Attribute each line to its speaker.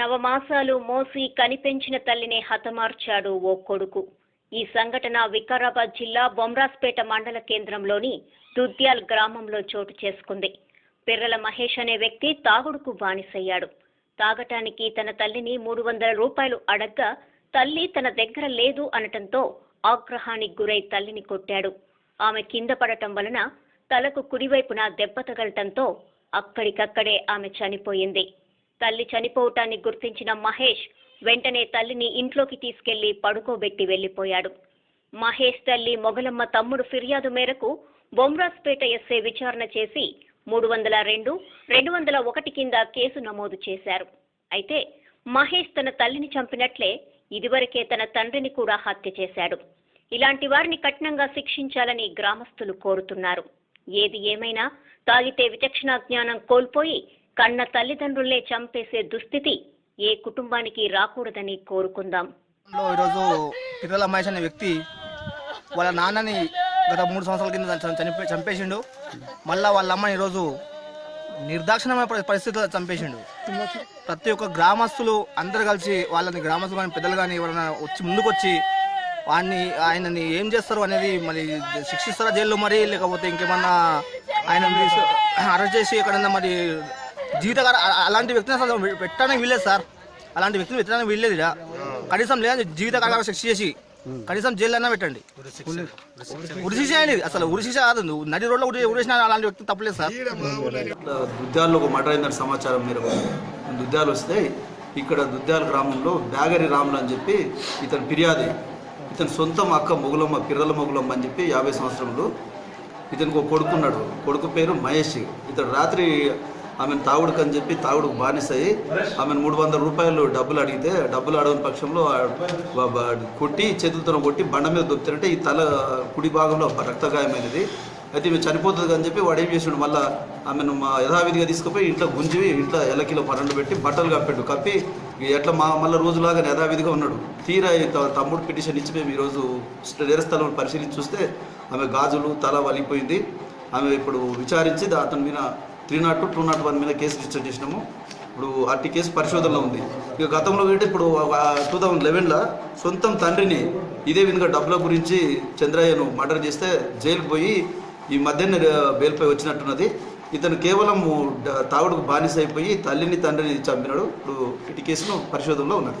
Speaker 1: నవమాసాలు మోసి కనిపెంచిన తల్లిని హతమార్చాడు ఓ కొడుకు. ఈ సంఘటన వికారాబాద్ జిల్లా బొమ్రాస్పేట మండల కేంద్రంలోని దుద్యాల్ గ్రామంలో చోటు చేసుకుంది. పిర్రల మహేష్ అనే వ్యక్తి తాగుడుకు బానిసయ్యాడు. తాగటానికి తన తల్లిని మూడు వందల రూపాయలు అడగ్గా తల్లి తన దగ్గర లేదు అనటంతో ఆగ్రహానికి గురై తల్లిని కొట్టాడు. ఆమె కింద పడటం వలన తలకు కుడివైపున దెబ్బ తగలటంతో అక్కడికక్కడే ఆమె చనిపోయింది. తల్లి చనిపోవటాన్ని గుర్తించిన మహేష్ వెంటనే తల్లిని ఇంట్లోకి తీసుకెళ్ళి పడుకోబెట్టి వెళ్ళిపోయాడు మహేష్ తల్లి మొగలమ్మ తమ్ముడు ఫిర్యాదు మేరకు బొమ్రాస్పేట ఎస్ఐ విచారణ చేసి మూడు వందల రెండు రెండు వందల ఒకటి కింద కేసు నమోదు చేశారు. అయితే మహేష్ తన తల్లిని చంపినట్లే ఇదివరకే తన తండ్రిని కూడా హత్య చేశాడు. ఇలాంటి వారిని కఠినంగా శిక్షించాలని గ్రామస్తులు కోరుతున్నారు. ఏది ఏమైనా తాగితే విచక్షణ జ్ఞానం కోల్పోయి కన్న తల్లిదండ్రులే చంపేసే దుస్థితి ఏ కుటుంబానికి రాకూడదని కోరుకుందాం.
Speaker 2: ఈరోజు పిల్లల మహేష్ అనే వ్యక్తి వాళ్ళ నాన్నని గత మూడు సంవత్సరాల కింద చ- చంపేసిండు. మళ్ళా వాళ్ళ అమ్మని ఈరోజు నిర్దాక్షిణమైన పరిస్థితుల్లో చంపేసిండు. ప్రతి ఒక్క గ్రామస్తులు అందరు కలిసి వాళ్ళని గ్రామస్తులు కానీ పెద్దలు కానీ ఎవరైనా వచ్చి ముందుకొచ్చి వాడిని ఆయనని ఏం చేస్తారు అనేది మరి శిక్షిస్తారా జైల్లో మరి? లేకపోతే ఇంకేమన్నా ఆయన అరెస్ట్ చేసి ఎక్కడన్నా మరి జీవిత అలాంటి వ్యక్తిని అసలు పెట్టడానికి వీల్లేదు సార్. అలాంటి వ్యక్తిని పెట్టడానికి వీల్లేదు ఇలా కనీసం లేదా జీవిత కాలంగా శిక్ష చేసి కనీసం జైలు అన్నా పెట్టండి ఉరిశిష అయింది అసలు ఉరిశిష కాదు. నడి రోడ్లో ఉరి ఉరేసిన అలాంటి వ్యక్తి తప్పలేదు సార్.
Speaker 3: దుద్యాల్లో ఒక మటర్ అయిందని సమాచారం మీరు దుద్దాలు వస్తే ఇక్కడ దుద్యాల గ్రామంలో బ్యాగరి రాములు అని చెప్పి ఇతను ఫిర్యాది ఇతని సొంతం అక్క మొగులమ్మ పిర్రల మొగులమ్మ అని చెప్పి యాభై సంవత్సరంలో ఇతనికి ఒక కొడుకున్నాడు. కొడుకు పేరు మహేష్. ఇతడు రాత్రి ఆమెను తాగుడుకు అని చెప్పి తాగుడుకు బానిసాయి. ఆమెను మూడు వందల రూపాయలు డబ్బులు అడిగితే డబ్బులు అడగని పక్షంలో కొట్టి చేతులతో కొట్టి బండ మీద దొక్కుతారంటే ఈ తల కుడి భాగంలో రక్తగాయమైనది. అయితే మేము చనిపోతుంది అని చెప్పి వాడు ఏం చేసిండు? మళ్ళీ ఆమెను మా యథావిధిగా తీసుకుపోయి ఇంట్లో గుంజి ఇంట్లో ఎలకిలో పన్నెండు పెట్టి బట్టలు కప్పాడు కప్పి ఎట్లా మా మళ్ళీ రోజులాగా యథావిధిగా ఉన్నాడు. తీరా త- తమ్ముడు పిటిషన్ ఇచ్చి మేము ఈరోజు నేర స్థలం పరిశీలించి చూస్తే ఆమె గాజులు తల వలిగిపోయింది. ఆమె ఇప్పుడు విచారించి అతని మీద three naught two two naught one మీద కేసు రిజిస్టర్ చేసినాము. ఇప్పుడు అట్టి కేసు పరిశోధనలో ఉంది. ఇక గతంలో కంటే ఇప్పుడు టూ థౌజండ్ లెవెన్లో సొంతం తండ్రిని ఇదే విధంగా డబ్బుల గురించి చంద్రయ్యను మర్డర్ చేస్తే జైలుకు పోయి ఈ మధ్యన బెయిల్పై వచ్చినట్టున్నది. ఇతను కేవలం తాగుడుకు బానిస అయిపోయి తల్లిని తండ్రిని చంపినాడు. ఇప్పుడు ఇటు కేసును పరిశోధనలో ఉన్నది.